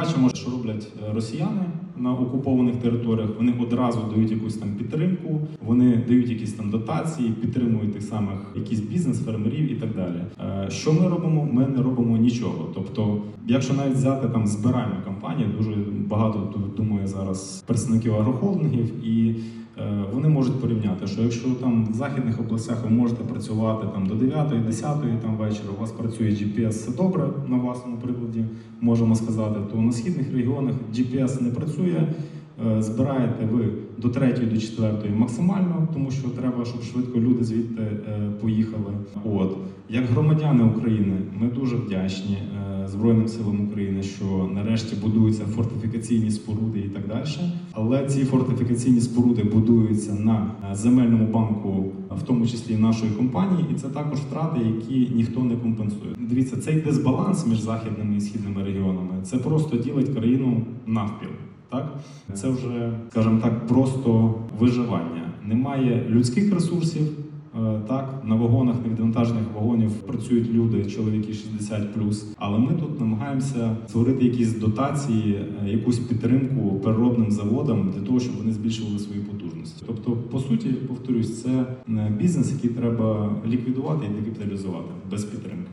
бачимо, що роблять е, росіяни на окупованих територіях. Вони одразу дають якусь там підтримку, вони дають якісь там дотації, підтримують тих самих якийсь бізнес, фермерів і так далі. Е, Що ми робимо? Ми не робимо нічого. Тобто, якщо навіть взяти там збиральну кампанію, дуже багато думаю зараз представників агрохолдингів і. Е, Вони можуть порівняти, що якщо там в західних областях ви можете працювати там до 9 10 там вечора, у вас працює GPS, все добре на власному прикладі, можемо сказати, то на східних регіонах GPS не працює. Е, Збираєте ви до 3 до 4 максимально, тому що треба, щоб швидко люди звідти е, поїхали. От як громадяни України, ми дуже вдячні е, Збройним силам України, що нарешті будуються фортифікаційні споруди і так далі. Але ці фортифікаційні споруди будуються на земельному банку, в тому числі нашої компанії, і це також втрати, які ніхто не компенсує. Дивіться, цей дисбаланс між західними і східними регіонами це просто ділить країну навпіл. Так, це вже, скажімо так, просто виживання. Немає людських ресурсів. е, Так, на вагонах невідвантажених вагонів працюють люди, чоловіки 60 але ми тут намагаємося створити якісь дотації, е, якусь підтримку переробним заводам для того, щоб вони збільшували свої потужності. Тобто, по суті, повторюсь, це е, бізнес, який треба ліквідувати і декапіталізувати без підтримки.